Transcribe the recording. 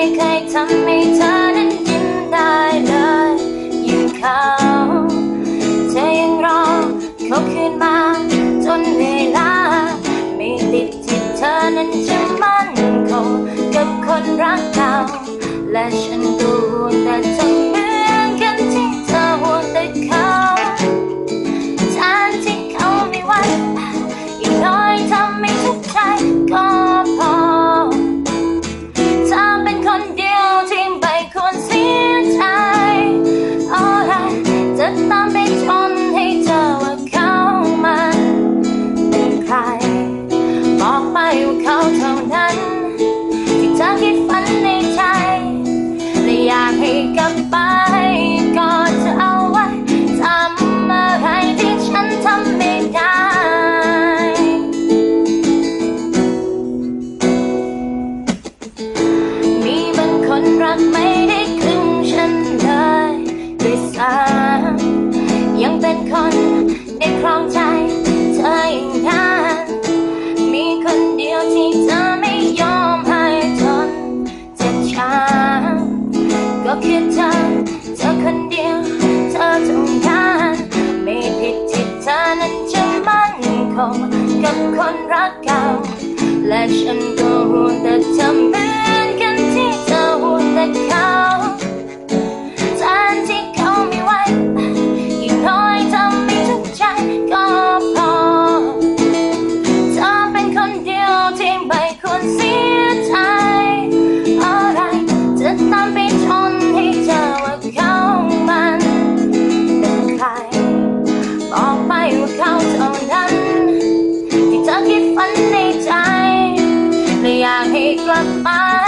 ไม่เคยทำให้เธอนั้นยิ้มได้เลยอย่างเขาเธอยังรอเขาคืนมาจนเวลา ไม่ติดที่เธอนั้นจะมั่นคงกับคนรักเก่าและฉัน รักไม่ได้ครึ่งฉันเลยด้วยซ้ำยังเป็นคนได้ครองใจเธออย่างนั้นมีคนเดียวที่เธอไม่ยอมให้ทนเจ็บช้ำก็คือเธอเธอคนเดียวเธอเท่านั้นไม่ผิดที่เธอนั้นจะมั่นคงกับคนรักเก่าและฉันก็ห่วงแต่เธอเหมือนกันที่ ทิ้งไปคนเสียใจอะไรจะตามไปชนให้เจอว่าเขามันเป็นใครบอกไปว่าเขาเท่านั้นที่เธอคิดฝันในใจและอยากให้กลับมา